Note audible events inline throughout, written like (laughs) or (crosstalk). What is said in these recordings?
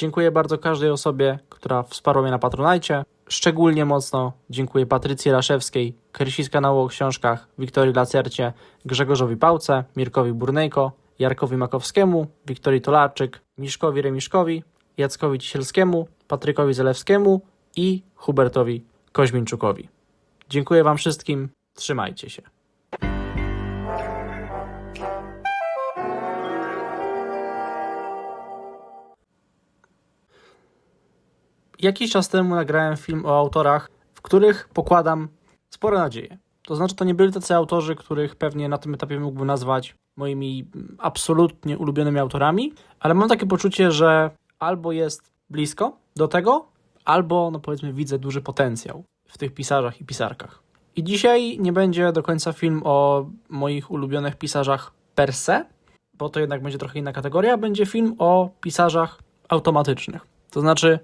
Dziękuję bardzo każdej osobie, która wsparła mnie na Patronajcie. Szczególnie mocno dziękuję Patrycji Raszewskiej, Krysi z kanału o książkach, Wiktorii Lacercie, Grzegorzowi Pałce, Mirkowi Burnejko, Jarkowi Makowskiemu, Wiktorii Tolarczyk, Miszkowi Remiszkowi, Jackowi Cisielskiemu, Patrykowi Zalewskiemu i Hubertowi Koźmińczukowi. Dziękuję Wam wszystkim, trzymajcie się. Jakiś czas temu nagrałem film o autorach, w których pokładam spore nadzieje. To znaczy, to nie byli tacy autorzy, których pewnie na tym etapie mógłbym nazwać moimi absolutnie ulubionymi autorami, ale mam takie poczucie, że albo jest blisko do tego, albo, no powiedzmy, widzę duży potencjał w tych pisarzach i pisarkach. I dzisiaj nie będzie do końca film o moich ulubionych pisarzach per se, bo to jednak będzie trochę inna kategoria. Będzie film o pisarzach automatycznych. To znaczy,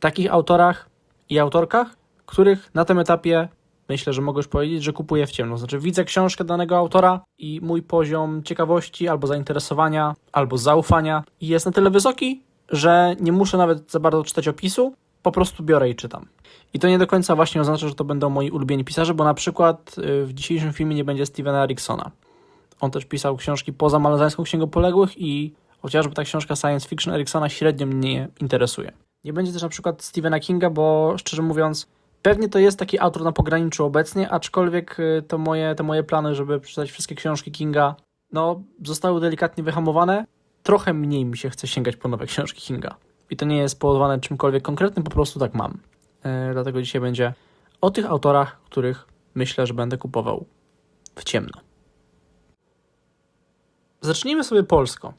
takich autorach i autorkach, których na tym etapie myślę, że mogę już powiedzieć, że kupuję w ciemno. Znaczy, widzę książkę danego autora i mój poziom ciekawości albo zainteresowania, albo zaufania jest na tyle wysoki, że nie muszę nawet za bardzo czytać opisu, po prostu biorę i czytam. I to nie do końca właśnie oznacza, że to będą moi ulubieni pisarze, bo na przykład y, w dzisiejszym filmie nie będzie Stevena Eriksona. On też pisał książki poza Malozańską Księgą Poległych i chociażby ta książka science fiction Eriksona średnio mnie interesuje. Nie będzie też na przykład Stephena Kinga, bo szczerze mówiąc, pewnie to jest taki autor na pograniczu obecnie, aczkolwiek y, to moje, te moje plany, żeby przeczytać wszystkie książki Kinga, no, zostały delikatnie wyhamowane. Trochę mniej mi się chce sięgać po nowe książki Kinga. I to nie jest spowodowane czymkolwiek konkretnym, po prostu tak mam. Yy, dlatego dzisiaj będzie o tych autorach, których myślę, że będę kupował w ciemno. Zacznijmy sobie polsko.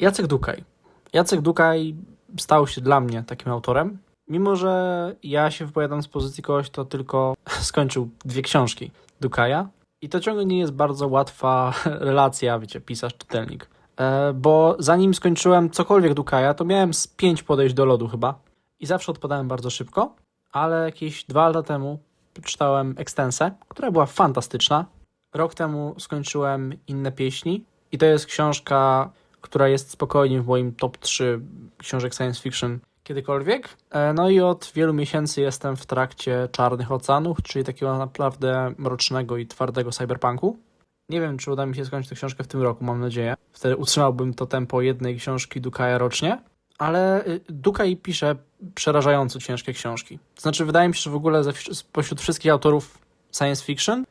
Jacek Dukaj. Jacek Dukaj stał się dla mnie takim autorem. Mimo, że ja się wypowiadam z pozycji kogoś, kto tylko (laughs) skończył dwie książki Dukaja. I to ciągle nie jest bardzo łatwa (laughs) relacja, wiecie, pisarz-czytelnik. E, bo zanim skończyłem cokolwiek Dukaja, to miałem z pięć podejść do lodu chyba. I zawsze odpadałem bardzo szybko. Ale jakieś dwa lata temu czytałem Extensę, która była fantastyczna. Rok temu skończyłem Inne Pieśni. I to jest książka, która jest spokojnie w moim top 3 książek science fiction kiedykolwiek. E, No i od wielu miesięcy jestem w trakcie Czarnych Oceanów, czyli takiego naprawdę mrocznego i twardego cyberpunku. Nie wiem, czy uda mi się skończyć tę książkę w tym roku, mam nadzieję. Wtedy utrzymałbym to tempo jednej książki Dukaja rocznie. Ale y, Dukaj pisze przerażająco ciężkie książki. Znaczy, wydaje mi się, że w ogóle spośród wszystkich autorów science fiction,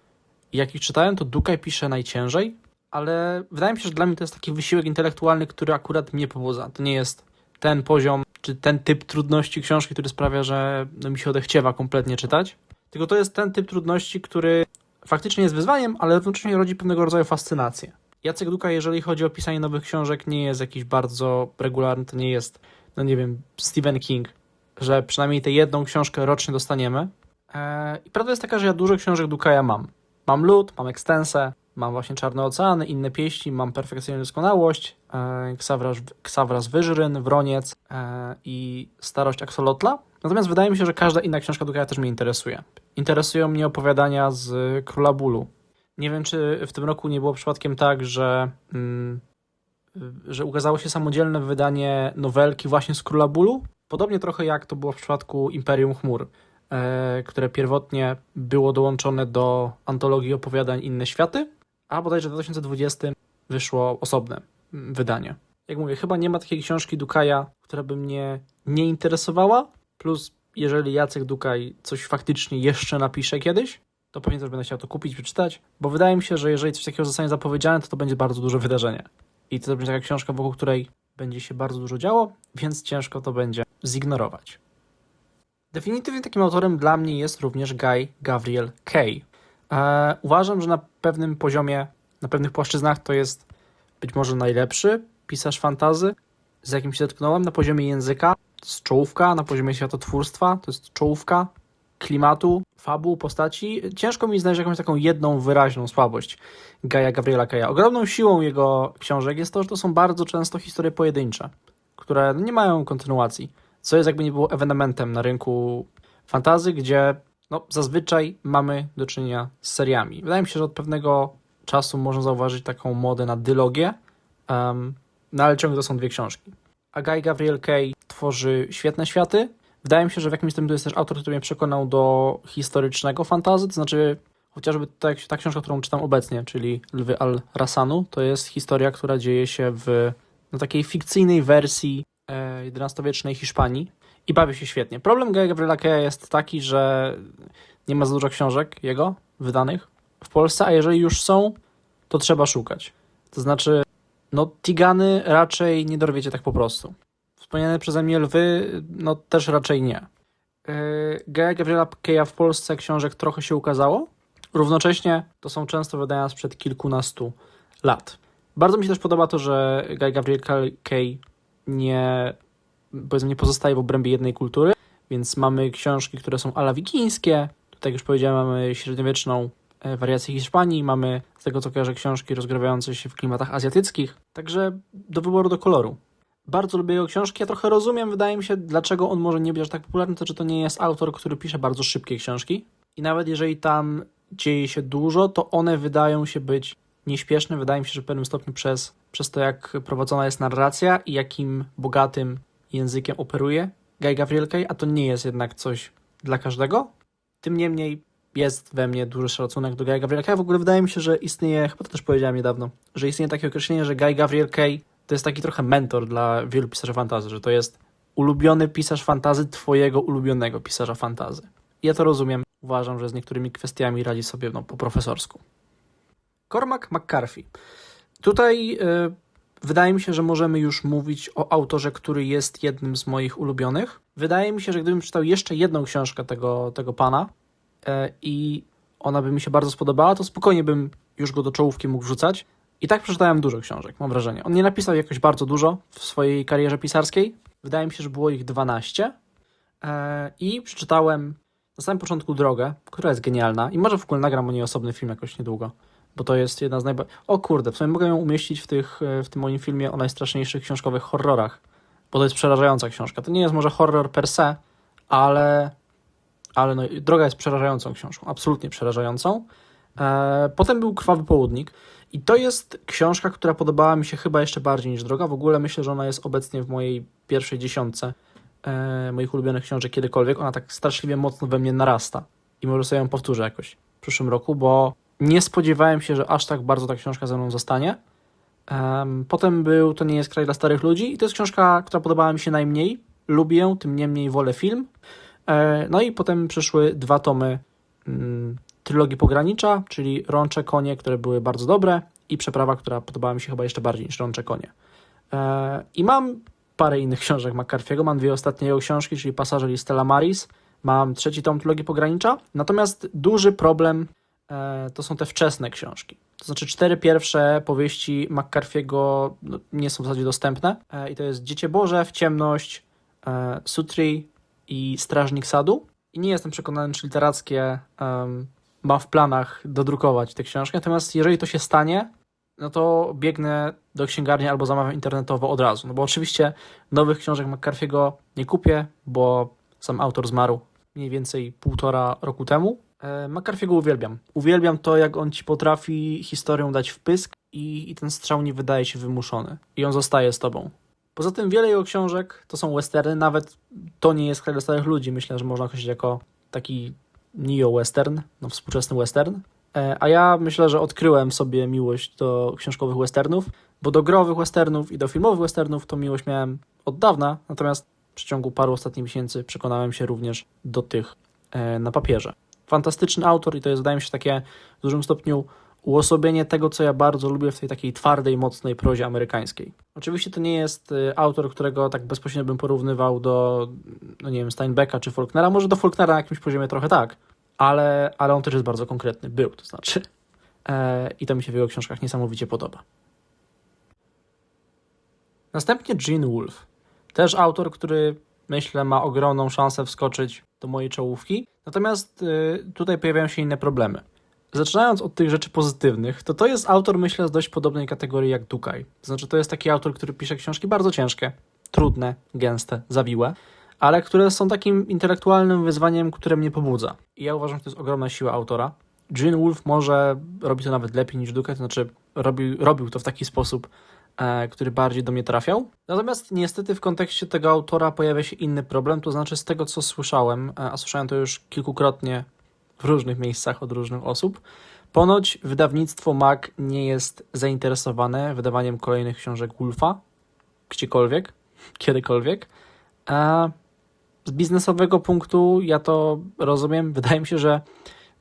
jakich czytałem, to Dukaj pisze najciężej, ale wydaje mi się, że dla mnie to jest taki wysiłek intelektualny, który akurat mnie pobudza. To nie jest ten poziom, czy ten typ trudności książki, który sprawia, że no, mi się odechciewa kompletnie czytać. Tylko to jest ten typ trudności, który faktycznie jest wyzwaniem, ale równocześnie rodzi pewnego rodzaju fascynację. Jacek Duka, jeżeli chodzi o pisanie nowych książek, nie jest jakiś bardzo regularny, to nie jest, no nie wiem, Stephen King, że przynajmniej tę jedną książkę rocznie dostaniemy. Eee, I prawda jest taka, że ja dużo książek Dukaja mam. Mam Lud, mam Extensę, mam właśnie Czarne Oceany, Inne Pieśni, mam Perfekcyjną Doskonałość, e, Ksawras, Ksawras Wyżryn, Wroniec e, i Starość Axolotla. Natomiast wydaje mi się, że każda inna książka Dukaja też mnie interesuje. Interesują mnie opowiadania z Króla Bólu. Nie wiem, czy w tym roku nie było przypadkiem tak, że, mm, że ukazało się samodzielne wydanie nowelki właśnie z Króla Bólu. Podobnie trochę jak to było w przypadku Imperium Chmur, e, które pierwotnie było dołączone do antologii opowiadań Inne Światy, a bodajże w 2020 wyszło osobne mm, wydanie. Jak mówię, chyba nie ma takiej książki Dukaja, która by mnie nie interesowała. Plus, jeżeli Jacek Dukaj coś faktycznie jeszcze napisze kiedyś, to pewnie też będę chciał to kupić, przeczytać, bo wydaje mi się, że jeżeli coś takiego zostanie zapowiedziane, to to będzie bardzo duże wydarzenie. I to będzie taka książka, wokół której będzie się bardzo dużo działo, więc ciężko to będzie zignorować. Definitywnie takim autorem dla mnie jest również Guy Gavriel Kay. E, uważam, że na pewnym poziomie, na pewnych płaszczyznach to jest być może najlepszy pisarz fantazy, z jakim się zetknąłem na poziomie języka. To jest czołówka, na poziomie światotwórstwa to jest czołówka, klimatu, fabuł, postaci. Ciężko mi znaleźć jakąś taką jedną wyraźną słabość Gaja Gabriela Kaja. Ogromną siłą jego książek jest to, że to są bardzo często historie pojedyncze, które nie mają kontynuacji, co jest jakby nie było ewenementem na rynku fantazy, gdzie no, zazwyczaj mamy do czynienia z seriami. Wydaje mi się, że od pewnego czasu można zauważyć taką modę na dylogię, um, no ale ciągle to są dwie książki. A Guy Gabriel Kay tw- tworzy świetne światy. Wydaje mi się, że w jakimś stopniu to jest też autor, który mnie przekonał do historycznego fantazy, to znaczy chociażby ta, ta książka, którą czytam obecnie, czyli Lwy Al-Rasanu, to jest historia, która dzieje się w no, takiej fikcyjnej wersji e, XI-wiecznej Hiszpanii i bawi się świetnie. Problem Gabriela Keya jest taki, że nie ma za dużo książek jego wydanych w Polsce, a jeżeli już są, to trzeba szukać. To znaczy, no Tigany raczej nie dorwiecie tak po prostu. Wspomniane przeze mnie lwy, no też raczej nie. Yy, Gaia Gabriela Keja w Polsce książek trochę się ukazało. Równocześnie to są często wydania sprzed kilkunastu lat. Bardzo mi się też podoba to, że Guy Gabriel Kay nie, powiedzmy, nie pozostaje w obrębie jednej kultury, więc mamy książki, które są ala wikińskie, jak już powiedziałem, mamy średniowieczną e, wariację Hiszpanii, mamy z tego co kojarzę książki rozgrywające się w klimatach azjatyckich, także do wyboru, do koloru. Bardzo lubię jego książki, ja trochę rozumiem, wydaje mi się, dlaczego on może nie być aż tak popularny, to czy to nie jest autor, który pisze bardzo szybkie książki. I nawet jeżeli tam dzieje się dużo, to one wydają się być nieśpieszne. Wydaje mi się, że w pewnym stopniu przez, przez to, jak prowadzona jest narracja i jakim bogatym językiem operuje Guy Gabriel Kay, a to nie jest jednak coś dla każdego. Tym niemniej jest we mnie duży szacunek do Guy Gabriel Kay. W ogóle wydaje mi się, że istnieje, chyba to też powiedziałem niedawno, że istnieje takie określenie, że Guy Gabriel Kay to jest taki trochę mentor dla wielu pisarzy fantazy, że to jest ulubiony pisarz fantazy twojego ulubionego pisarza fantazy. Ja to rozumiem. Uważam, że z niektórymi kwestiami radzi sobie no, po profesorsku. Cormac McCarthy. Tutaj y, wydaje mi się, że możemy już mówić o autorze, który jest jednym z moich ulubionych. Wydaje mi się, że gdybym czytał jeszcze jedną książkę tego, tego pana y, i ona by mi się bardzo spodobała, to spokojnie bym już go do czołówki mógł wrzucać. I tak przeczytałem dużo książek, mam wrażenie. On nie napisał jakoś bardzo dużo w swojej karierze pisarskiej. Wydaje mi się, że było ich 12. Y, I przeczytałem na samym początku drogę, która jest genialna i może w ogóle nagram o niej osobny film jakoś niedługo bo to jest jedna z najbardziej... O kurde, w sumie mogę ją umieścić w, tych, e, w tym moim filmie o najstraszniejszych książkowych horrorach, bo to jest przerażająca książka. To nie jest może horror per se, ale, ale no, Droga jest przerażającą książką, absolutnie przerażającą. E, potem był Krwawy Południk i to jest książka, która podobała mi się chyba jeszcze bardziej niż Droga. W ogóle myślę, że ona jest obecnie w mojej pierwszej dziesiątce e, moich ulubionych książek kiedykolwiek. Ona tak straszliwie mocno we mnie narasta i może sobie ją powtórzę jakoś w przyszłym roku, bo nie spodziewałem się, że aż tak bardzo ta książka ze mną zostanie. Potem był To nie jest kraj dla starych ludzi i to jest książka, która podobała mi się najmniej. Lubię tym niemniej wolę film. E, no i potem przyszły dwa tomy mm, trylogii Pogranicza, czyli Rącze Konie, które były bardzo dobre i Przeprawa, która podobała mi się chyba jeszcze bardziej niż Rącze Konie. E, I mam parę innych (laughs) książek McCarthy'ego. Mam dwie ostatnie jego książki, czyli Pasażer i Stella Maris. Mam trzeci tom trylogii Pogranicza. Natomiast duży problem to są te wczesne książki. To znaczy cztery pierwsze powieści McCarthy'ego no, nie są w zasadzie dostępne e, i to jest Dziecię Boże, W ciemność, e, Sutri i Strażnik Sadu. I nie jestem przekonany, czy literackie ma w planach dodrukować te książki, natomiast jeżeli to się stanie, no to biegnę do księgarni albo zamawiam internetowo od razu. No bo oczywiście nowych książek McCarthy'ego nie kupię, bo sam autor zmarł mniej więcej półtora roku temu, E, McCarthy'ego uwielbiam. Uwielbiam to, jak on ci potrafi historią dać wpysk i, i ten strzał nie wydaje się wymuszony. I on zostaje z tobą. Poza tym wiele jego książek to są westerny, nawet to nie jest kraj starych ludzi. Myślę, że można określić jako taki neo-western, no współczesny western. E, a ja myślę, że odkryłem sobie miłość do książkowych westernów, bo do growych westernów i do filmowych westernów to miłość miałem od dawna, natomiast w przeciągu paru ostatnich miesięcy przekonałem się również do tych e, na papierze fantastyczny autor i to jest, wydaje mi się, takie w dużym stopniu uosobienie tego, co ja bardzo lubię w tej takiej twardej, mocnej prozie amerykańskiej. Oczywiście to nie jest y, autor, którego tak bezpośrednio bym porównywał do, no nie wiem, Steinbecka czy Faulknera, może do Faulknera na jakimś poziomie trochę tak, ale, ale on też jest bardzo konkretny, był to znaczy. E, I to mi się w jego książkach niesamowicie podoba. Następnie Gene Wolfe. Też autor, który myślę ma ogromną szansę wskoczyć do mojej czołówki. Natomiast y, tutaj pojawiają się inne problemy. Zaczynając od tych rzeczy pozytywnych, to to jest autor, myślę, z dość podobnej kategorii jak Dukaj. Znaczy, to jest taki autor, który pisze książki bardzo ciężkie, trudne, gęste, zawiłe, ale które są takim intelektualnym wyzwaniem, które mnie pobudza. I ja uważam, że to jest ogromna siła autora. Gene Wolfe może robi to nawet lepiej niż Dukaj, to znaczy robi, robił to w taki sposób, który bardziej do mnie trafiał. Natomiast niestety w kontekście tego autora pojawia się inny problem, to znaczy z tego co słyszałem, e, a słyszałem to już kilkukrotnie w różnych miejscach od różnych osób, ponoć wydawnictwo Mac nie jest zainteresowane wydawaniem kolejnych książek Wolfa, gdziekolwiek, kiedykolwiek. A z biznesowego punktu ja to rozumiem. Wydaje mi się, że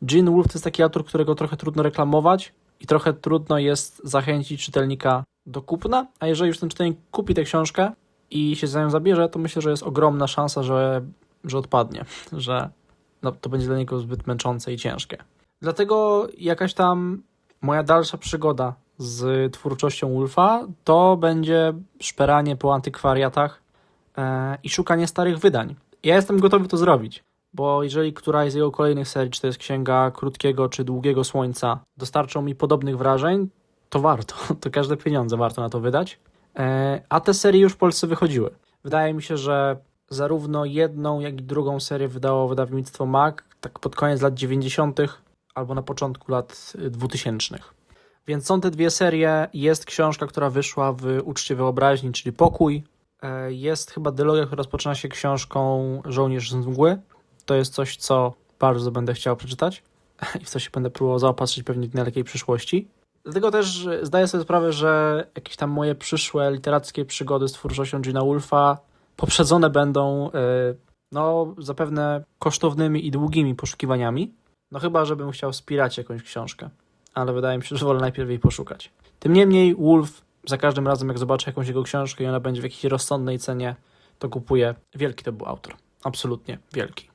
Gene Wolfe to jest taki autor, którego trochę trudno reklamować i trochę trudno jest zachęcić czytelnika do kupna, a jeżeli już ten czytelnik kupi tę książkę i się za nią zabierze, to myślę, że jest ogromna szansa, że, że odpadnie, (laughs) że no, to będzie dla niego zbyt męczące i ciężkie. Dlatego jakaś tam moja dalsza przygoda z twórczością Wolfa to będzie szperanie po antykwariatach e, i szukanie starych wydań. Ja jestem gotowy to zrobić, bo jeżeli któraś z jego kolejnych serii, czy to jest Księga Krótkiego czy Długiego Słońca, dostarczą mi podobnych wrażeń, to warto, (laughs) to każde pieniądze warto na to wydać. E, a te serie już w Polsce wychodziły. Wydaje mi się, że zarówno jedną, jak i drugą serię wydało wydawnictwo MAC tak pod koniec lat 90. albo na początku lat 2000. Więc są te dwie serie. Jest książka, która wyszła w Uczcie Wyobraźni, czyli Pokój. E, Jest chyba dylogia, która rozpoczyna się książką Żołnierz z mgły. To jest coś, co bardzo będę chciał przeczytać (laughs) i w co się będę próbował zaopatrzyć pewnie w niedalekiej przyszłości. Dlatego też zdaję sobie sprawę, że jakieś tam moje przyszłe literackie przygody z twórczością Gina Wolfa poprzedzone będą e, no zapewne kosztownymi i długimi poszukiwaniami. No chyba, żebym chciał wspierać jakąś książkę, ale wydaje mi się, że wolę najpierw jej poszukać. Tym niemniej Wolf za każdym razem, jak zobaczę jakąś jego książkę i ona będzie w jakiejś rozsądnej cenie, to kupuję. Wielki to był autor. Absolutnie wielki.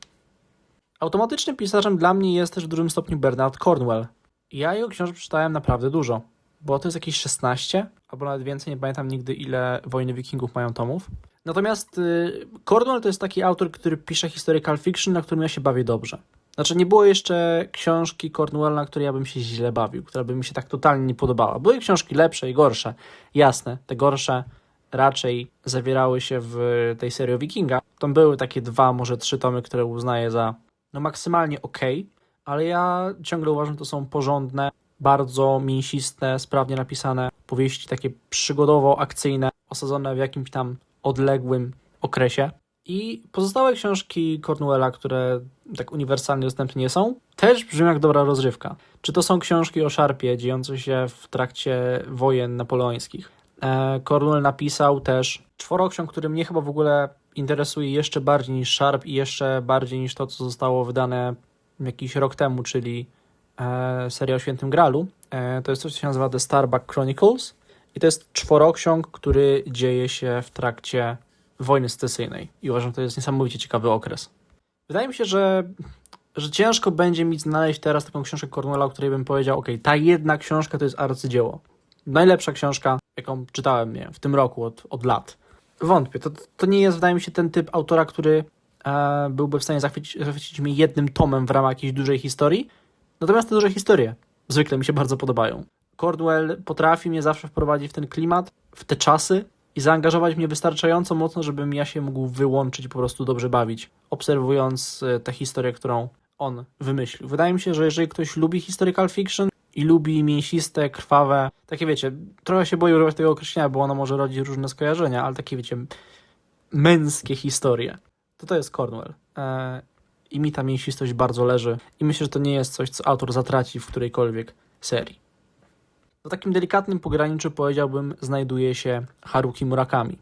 Automatycznym pisarzem dla mnie jest też w dużym stopniu Bernard Cornwell. Ja jego książek przeczytałem naprawdę dużo, bo to jest jakieś 16, albo nawet więcej, nie pamiętam nigdy ile Wojny Wikingów mają tomów. Natomiast y, Cornwell to jest taki autor, który pisze historical fiction, na którym ja się bawię dobrze. Znaczy nie było jeszcze książki Cornwella, na której ja bym się źle bawił, która by mi się tak totalnie nie podobała. Były książki lepsze i gorsze. Jasne, te gorsze raczej zawierały się w tej serii o Wikinga. Tam były takie dwa, może trzy tomy, które uznaję za no maksymalnie ok, ale ja ciągle uważam, że to są porządne, bardzo mięsiste, sprawnie napisane powieści, takie przygodowo-akcyjne, osadzone w jakimś tam odległym okresie. I pozostałe książki Cornwella, które tak uniwersalnie dostępne nie są, też brzmią jak dobra rozrywka. Czy to są książki o szarpie dziejące się w trakcie wojen napoleońskich? E, Cornwell napisał też czworoksiąg, który mnie chyba w ogóle interesuje jeszcze bardziej niż Sharp i jeszcze bardziej niż to, co zostało wydane jakiś rok temu, czyli e, seria o Świętym Gralu. E, to jest coś, co się nazywa The Starbuck Chronicles i to jest czworoksiąg, który dzieje się w trakcie wojny secesyjnej i uważam, że to jest niesamowicie ciekawy okres. Wydaje mi się, że, że ciężko będzie mi znaleźć teraz taką książkę Cornwella, o której bym powiedział, ok, ta jedna książka to jest arcydzieło. Najlepsza książka, jaką czytałem nie, w tym roku od, od lat. Wątpię. To, to nie jest, wydaje mi się, ten typ autora, który e, byłby w stanie zachwycić, zachwycić mnie jednym tomem w ramach jakiejś dużej historii. Natomiast te duże historie zwykle mi się bardzo podobają. Cordwell potrafi mnie zawsze wprowadzić w ten klimat, w te czasy i zaangażować mnie wystarczająco mocno, żebym ja się mógł wyłączyć i po prostu dobrze bawić, obserwując e, tę historię, którą on wymyślił. Wydaje mi się, że jeżeli ktoś lubi historical fiction i lubi mięsiste, krwawe, takie wiecie, trochę się boję używać tego określenia, bo ono może rodzić różne skojarzenia, ale takie wiecie, męskie historie, to to jest Cornwell. E, I mi ta mięsistość bardzo leży i myślę, że to nie jest coś, co autor zatraci w którejkolwiek serii. Na takim delikatnym pograniczu powiedziałbym znajduje się Haruki Murakami.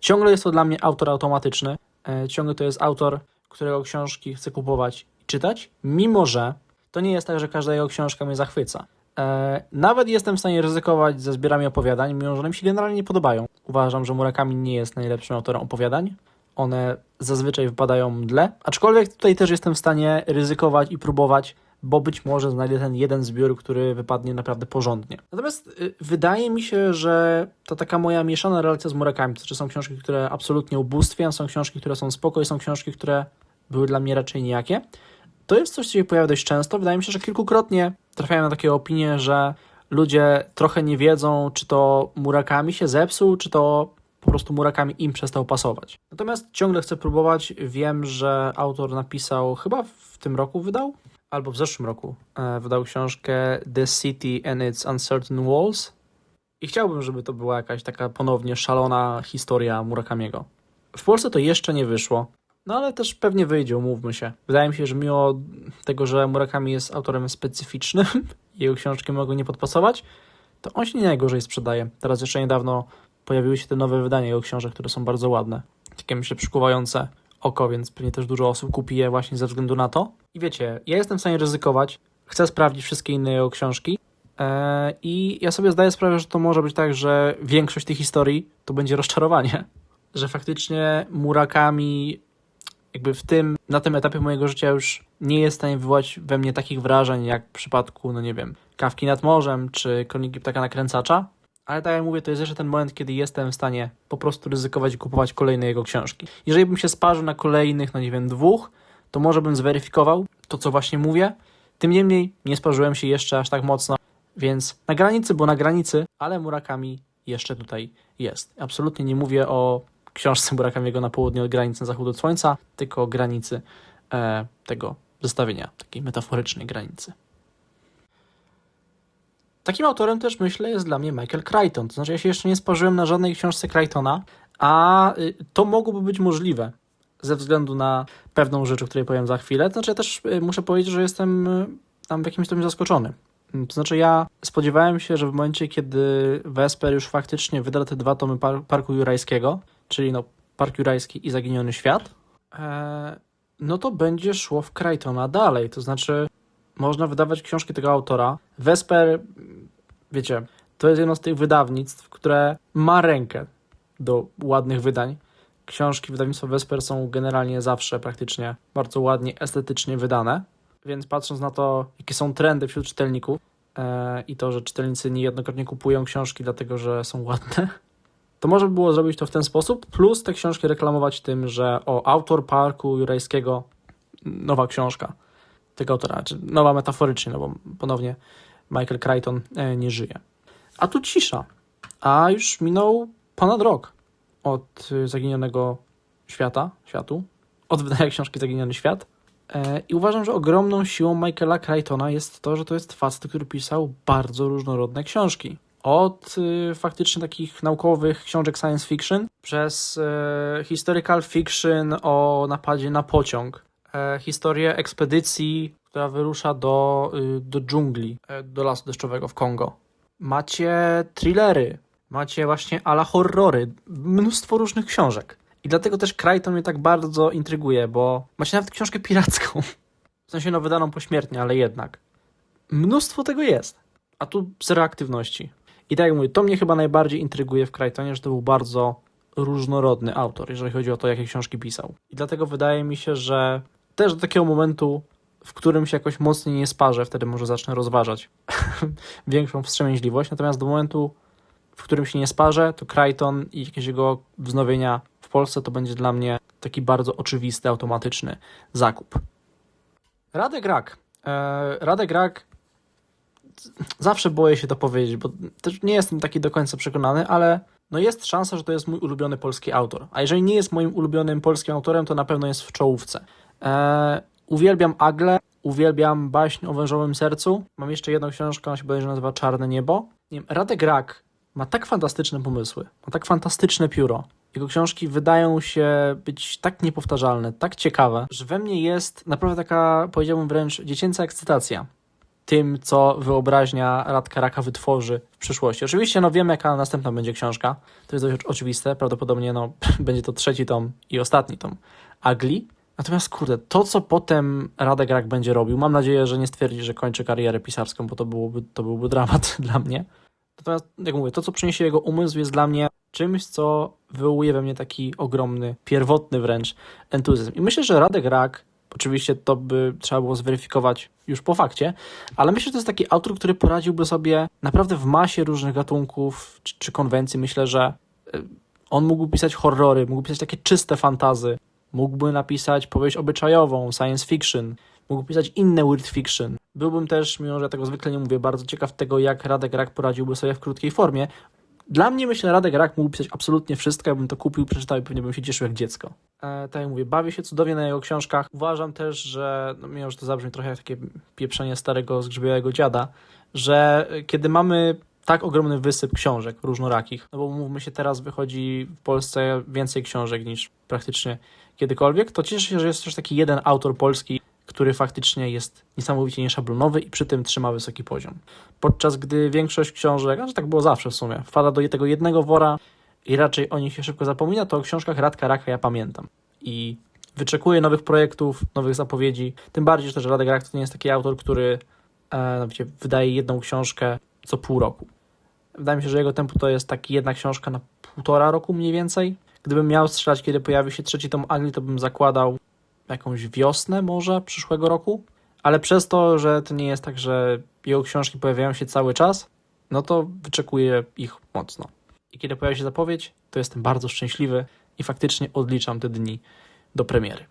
Ciągle jest to dla mnie autor automatyczny, e, ciągle to jest autor, którego książki chcę kupować i czytać, mimo że to nie jest tak, że każda jego książka mnie zachwyca. E, nawet jestem w stanie ryzykować ze zbiorami opowiadań, mimo że one mi się generalnie nie podobają. Uważam, że Murakami nie jest najlepszym autorem opowiadań. One zazwyczaj wypadają mdle, aczkolwiek tutaj też jestem w stanie ryzykować i próbować, bo być może znajdę ten jeden zbiór, który wypadnie naprawdę porządnie. Natomiast y, wydaje mi się, że to taka moja mieszana relacja z Murakami, to znaczy są książki, które absolutnie ubóstwiam, są książki, które są spoko i są książki, które były dla mnie raczej nijakie. To jest coś, co się pojawia dość często. Wydaje mi się, że kilkukrotnie trafiają na takie opinie, że ludzie trochę nie wiedzą, czy to Murakami się zepsuł, czy to po prostu Murakami im przestał pasować. Natomiast ciągle chcę próbować. Wiem, że autor napisał, chyba w tym roku wydał, albo w zeszłym roku, e, wydał książkę The City and Its Uncertain Walls. I chciałbym, żeby to była jakaś taka ponownie szalona historia Murakamiego. W Polsce to jeszcze nie wyszło, no ale też pewnie wyjdzie, umówmy się. Wydaje mi się, że mimo tego, że Murakami jest autorem specyficznym, (laughs) jego książki mogą nie podpasować, to on się nie najgorzej sprzedaje. Teraz jeszcze niedawno pojawiły się te nowe wydania jego książek, które są bardzo ładne. Takie myślę przykuwające oko, więc pewnie też dużo osób kupi je właśnie ze względu na to. I wiecie, ja jestem w stanie ryzykować, chcę sprawdzić wszystkie inne jego książki e, i ja sobie zdaję sprawę, że to może być tak, że większość tych historii to będzie rozczarowanie. (laughs) Że faktycznie Murakami jakby w tym, na tym etapie mojego życia już nie jest w stanie wywołać we mnie takich wrażeń, jak w przypadku, no nie wiem, Kawki nad morzem, czy Kroniki ptaka nakręcacza. Ale tak jak mówię, to jest jeszcze ten moment, kiedy jestem w stanie po prostu ryzykować i kupować kolejne jego książki. Jeżeli bym się sparzył na kolejnych, no nie wiem, dwóch, to może bym zweryfikował to, co właśnie mówię. Tym niemniej nie sparzyłem się jeszcze aż tak mocno, więc na granicy, bo na granicy, ale Murakami jeszcze tutaj jest. Absolutnie nie mówię o książce Murakamiego na południe od granicy na zachód od słońca, tylko granicy e, tego zestawienia, takiej metaforycznej granicy. Takim autorem też myślę jest dla mnie Michael Crichton. To znaczy, ja się jeszcze nie sparzyłem na żadnej książce Crichtona, a y, to mogłoby być możliwe ze względu na pewną rzecz, o której powiem za chwilę. To znaczy, ja też y, muszę powiedzieć, że jestem y, tam w jakimś stopniu zaskoczony. To znaczy, ja spodziewałem się, że w momencie, kiedy Vesper już faktycznie wyda te dwa tomy par Parku Jurajskiego, czyli no, Park Jurajski i Zaginiony Świat, e, no to będzie szło w Crichtona dalej. To znaczy, można wydawać książki tego autora. Vesper, wiecie, to jest jedno z tych wydawnictw, które ma rękę do ładnych wydań. Książki wydawnictwa Vesper są generalnie zawsze praktycznie bardzo ładnie, estetycznie wydane. Więc patrząc na to, jakie są trendy wśród czytelników e, i to, że czytelnicy niejednokrotnie kupują książki dlatego, że są ładne, to można by było zrobić to w ten sposób, plus te książki reklamować tym, że o autor Parku Jurajskiego nowa książka tego autora, czy nowa metaforycznie, no bo ponownie Michael Crichton e, nie żyje. A tu cisza, a już minął ponad rok od y, Zaginionego Świata, światu, od wydania (laughs) książki Zaginiony Świat. E, I uważam, że ogromną siłą Michaela Crichtona jest to, że to jest facet, który pisał bardzo różnorodne książki. Od y, faktycznie takich naukowych książek science fiction, przez y, historical fiction o napadzie na pociąg, e, historię ekspedycji, która wyrusza do, y, do dżungli, e, do lasu deszczowego w Kongo. Macie thrillery, macie właśnie ala horrory, mnóstwo różnych książek. I dlatego też Crichton mnie tak bardzo intryguje, bo macie nawet książkę piracką. W sensie no wydaną pośmiertnie, ale jednak. Mnóstwo tego jest. A tu zero aktywności. I tak jak mówię, to mnie chyba najbardziej intryguje w Crichtonie, że to był bardzo różnorodny autor, jeżeli chodzi o to, jakie książki pisał. I dlatego wydaje mi się, że też do takiego momentu, w którym się jakoś mocniej nie sparzę, wtedy może zacznę rozważać (laughs) większą wstrzemięźliwość. Natomiast do momentu, w którym się nie sparzę, to Crichton i jakieś jego wznowienia w Polsce to będzie dla mnie taki bardzo oczywisty, automatyczny zakup. Radek Rak. Eee, Radek Rak zawsze boję się to powiedzieć, bo też nie jestem taki do końca przekonany, ale no jest szansa, że to jest mój ulubiony polski autor. A jeżeli nie jest moim ulubionym polskim autorem, to na pewno jest w czołówce. Eee, uwielbiam Agle, uwielbiam baśń o wężowym sercu. Mam jeszcze jedną książkę, ona się bodajże nazywa Czarne Niebo. Nie wiem, Radek Rak ma tak fantastyczne pomysły, ma tak fantastyczne pióro. Jego książki wydają się być tak niepowtarzalne, tak ciekawe, że we mnie jest naprawdę taka, powiedziałbym wręcz, dziecięca ekscytacja tym, co wyobraźnia Radka Raka wytworzy w przyszłości. Oczywiście no wiemy, jaka następna będzie książka. To jest dość oczywiste. Prawdopodobnie no, (laughs) będzie to trzeci tom i ostatni tom Agli. Natomiast kurde, to co potem Radek Rak będzie robił, mam nadzieję, że nie stwierdzi, że kończy karierę pisarską, bo to byłoby, to byłby dramat (laughs) dla mnie. Natomiast, jak mówię, to co przyniesie jego umysł jest dla mnie czymś, co wywołuje we mnie taki ogromny, pierwotny wręcz entuzjazm. I myślę, że Radek Rak Oczywiście to by trzeba było zweryfikować już po fakcie, ale myślę, że to jest taki autor, który poradziłby sobie naprawdę w masie różnych gatunków czy, czy konwencji. Myślę, że y, on mógłby pisać horrory, mógłby pisać takie czyste fantazy, mógłby napisać powieść obyczajową, science fiction, mógłby pisać inne weird fiction. Byłbym też, mimo że tego zwykle nie mówię, bardzo ciekaw tego, jak Radek Rak poradziłby sobie w krótkiej formie. Dla mnie, myślę, Radek Rak mógł pisać absolutnie wszystko, jakbym to kupił, przeczytał i pewnie bym się cieszył jak dziecko. E, tak jak mówię, bawię się cudownie na jego książkach. Uważam też, że, no, mimo że to zabrzmi trochę jak takie pieprzenie starego, zgrzybiałego dziada, że kiedy mamy tak ogromny wysyp książek różnorakich. No bo mówmy się, teraz wychodzi w Polsce więcej książek niż praktycznie kiedykolwiek. To cieszę się, że jest też taki jeden autor polski, który faktycznie jest niesamowicie nieszablonowy i przy tym trzyma wysoki poziom. Podczas gdy większość książek, a że tak było zawsze w sumie, wpada do tego jednego wora i raczej o nich się szybko zapomina, to o książkach Radka Raka ja pamiętam. I wyczekuję nowych projektów, nowych zapowiedzi. Tym bardziej, że też Radek Rak to nie jest taki autor, który e, wydaje jedną książkę co pół roku. Wydaje mi się, że jego tempo to jest taki jedna książka na półtora roku mniej więcej. Gdybym miał strzelać, kiedy pojawi się trzeci tom Agli, to bym zakładał jakąś wiosnę może przyszłego roku. Ale przez to, że to nie jest tak, że jego książki pojawiają się cały czas, no to wyczekuję ich mocno. I kiedy pojawia się zapowiedź, to jestem bardzo szczęśliwy i faktycznie odliczam te dni do premiery.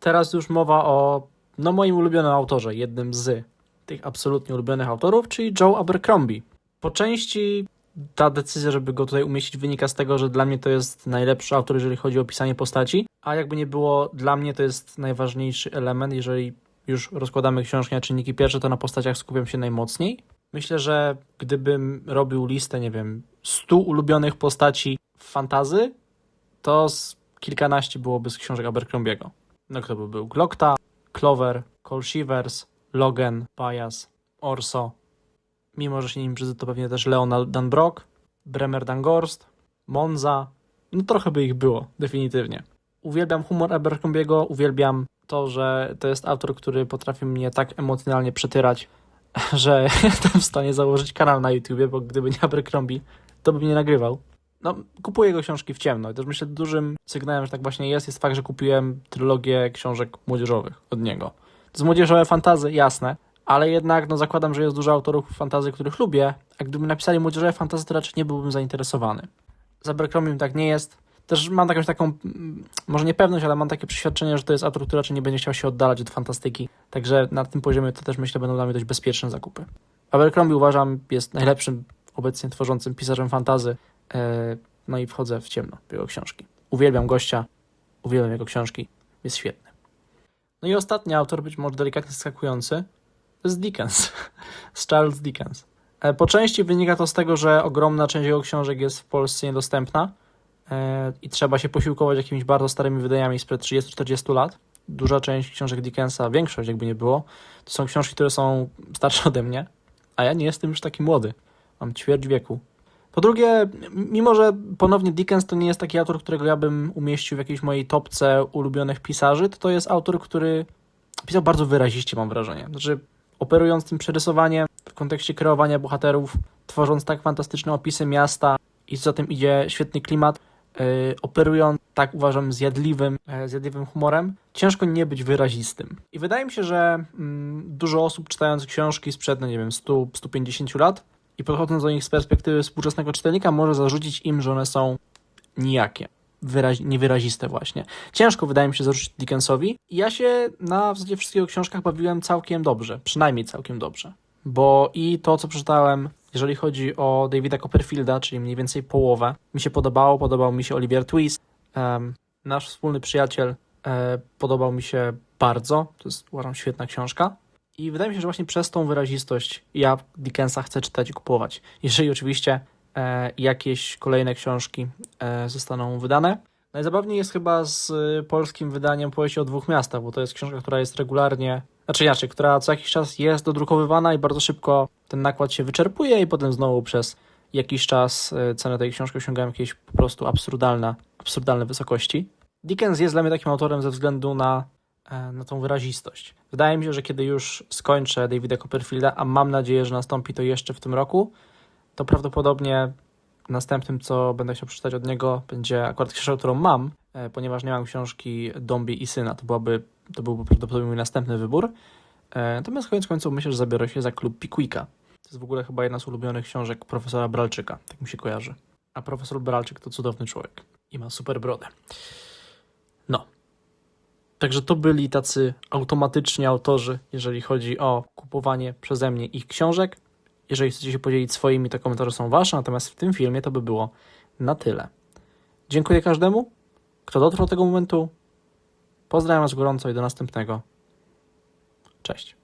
Teraz już mowa o no moim ulubionym autorze, jednym z tych absolutnie ulubionych autorów, czyli Joe Abercrombie. Po części ta decyzja, żeby go tutaj umieścić, wynika z tego, że dla mnie to jest najlepszy autor, jeżeli chodzi o pisanie postaci, a jakby nie było, dla mnie to jest najważniejszy element, jeżeli już rozkładamy książki na czynniki pierwsze, to na postaciach skupiam się najmocniej. Myślę, że gdybym robił listę, nie wiem, 100 ulubionych postaci w fantazy, to z kilkanaście byłoby z książek Abercrombiego. No kto by był? Glokta, Clover, Cole Shivers, Logan, Bias, Orso. Mimo, że się nim brzydzy, to pewnie też Leona Danbrock, Bremer Dangorst, Monza. No trochę by ich było, definitywnie. Uwielbiam humor Abercrombiego, uwielbiam to, że to jest autor, który potrafi mnie tak emocjonalnie przetyrać, (laughs) że (laughs) jestem w stanie założyć kanał na YouTubie, bo gdyby nie Abercrombie, to bym nie nagrywał. No, kupuję jego książki w ciemno i też myślę, dużym sygnałem, że tak właśnie jest, jest fakt, że kupiłem trylogię książek młodzieżowych od niego. To jest młodzieżowe fantazy, jasne, ale jednak no, zakładam, że jest dużo autorów fantazy, których lubię, a gdyby napisali młodzieżowe fantazy, to raczej nie byłbym zainteresowany. Z Abercrombie tak nie jest. Też mam jakąś taką, mm, może niepewność, ale mam takie przeświadczenie, że to jest autor, który raczej nie będzie chciał się oddalać od fantastyki. Także na tym poziomie to też myślę będą dla mnie dość bezpieczne zakupy. Abercrombie uważam jest najlepszym obecnie tworzącym pisarzem fantazy. E, No i wchodzę w ciemno w jego książki. Uwielbiam gościa, uwielbiam jego książki, jest świetny. No i ostatni autor, być może delikatnie skakujący, jest Dickens, z Charles Dickens. E, Po części wynika to z tego, że ogromna część jego książek jest w Polsce niedostępna e, i trzeba się posiłkować jakimiś bardzo starymi wydaniami sprzed 30-40 lat. Duża część książek Dickensa, większość jakby nie było, to są książki, które są starsze ode mnie, a ja nie jestem już taki młody. Mam ćwierć wieku. Po drugie, mimo że ponownie Dickens to nie jest taki autor, którego ja bym umieścił w jakiejś mojej topce ulubionych pisarzy, to to jest autor, który pisał bardzo wyraziście, mam wrażenie. Znaczy, operując tym przerysowaniem w kontekście kreowania bohaterów, tworząc tak fantastyczne opisy miasta i za tym idzie świetny klimat, yy, operując tak uważam zjadliwym, e, zjadliwym humorem, ciężko nie być wyrazistym. I wydaje mi się, że mm, dużo osób czytając książki sprzed, no nie wiem, 100, 150 lat i podchodząc do nich z perspektywy współczesnego czytelnika, może zarzucić im, że one są nijakie. Wyrazi- niewyraziste właśnie. Ciężko wydaje mi się zarzucić Dickensowi. Ja się na w zasadzie wszystkich książkach bawiłem całkiem dobrze, przynajmniej całkiem dobrze. Bo i to, co przeczytałem, jeżeli chodzi o Davida Copperfielda, czyli mniej więcej połowę, mi się podobało. Podobał mi się Oliver Twist. Em, nasz wspólny przyjaciel e, podobał mi się bardzo. To jest, uważam, świetna książka. I wydaje mi się, że właśnie przez tą wyrazistość ja Dickensa chcę czytać i kupować. Jeżeli oczywiście jakieś kolejne książki e, zostaną wydane. Najzabawniej jest chyba z polskim wydaniem Powieści o dwóch miastach, bo to jest książka, która jest regularnie, znaczy inaczej, która co jakiś czas jest dodrukowywana i bardzo szybko ten nakład się wyczerpuje i potem znowu przez jakiś czas y, cenę tej książki osiągają jakieś po prostu absurdalne, absurdalne wysokości. Dickens jest dla mnie takim autorem ze względu na, e, na tą wyrazistość. Wydaje mi się, że kiedy już skończę Davida Copperfielda, a mam nadzieję, że nastąpi to jeszcze w tym roku, to prawdopodobnie następnym, co będę chciał przeczytać od niego, będzie akurat książka, którą mam, e, ponieważ nie mam książki Dombie i Syna. To, byłaby, to byłby prawdopodobnie mój następny wybór. E, Natomiast koniec końców myślę, że zabiorę się za klub Pickwicka. To jest w ogóle chyba jedna z ulubionych książek profesora Bralczyka, tak mi się kojarzy. A profesor Bralczyk to cudowny człowiek i ma super brodę. No. Także to byli tacy automatyczni autorzy, jeżeli chodzi o kupowanie przeze mnie ich książek. Jeżeli chcecie się podzielić swoimi, to komentarze są wasze, natomiast w tym filmie to by było na tyle. Dziękuję każdemu, kto dotrwał do tego momentu. Pozdrawiam was gorąco i do następnego. Cześć.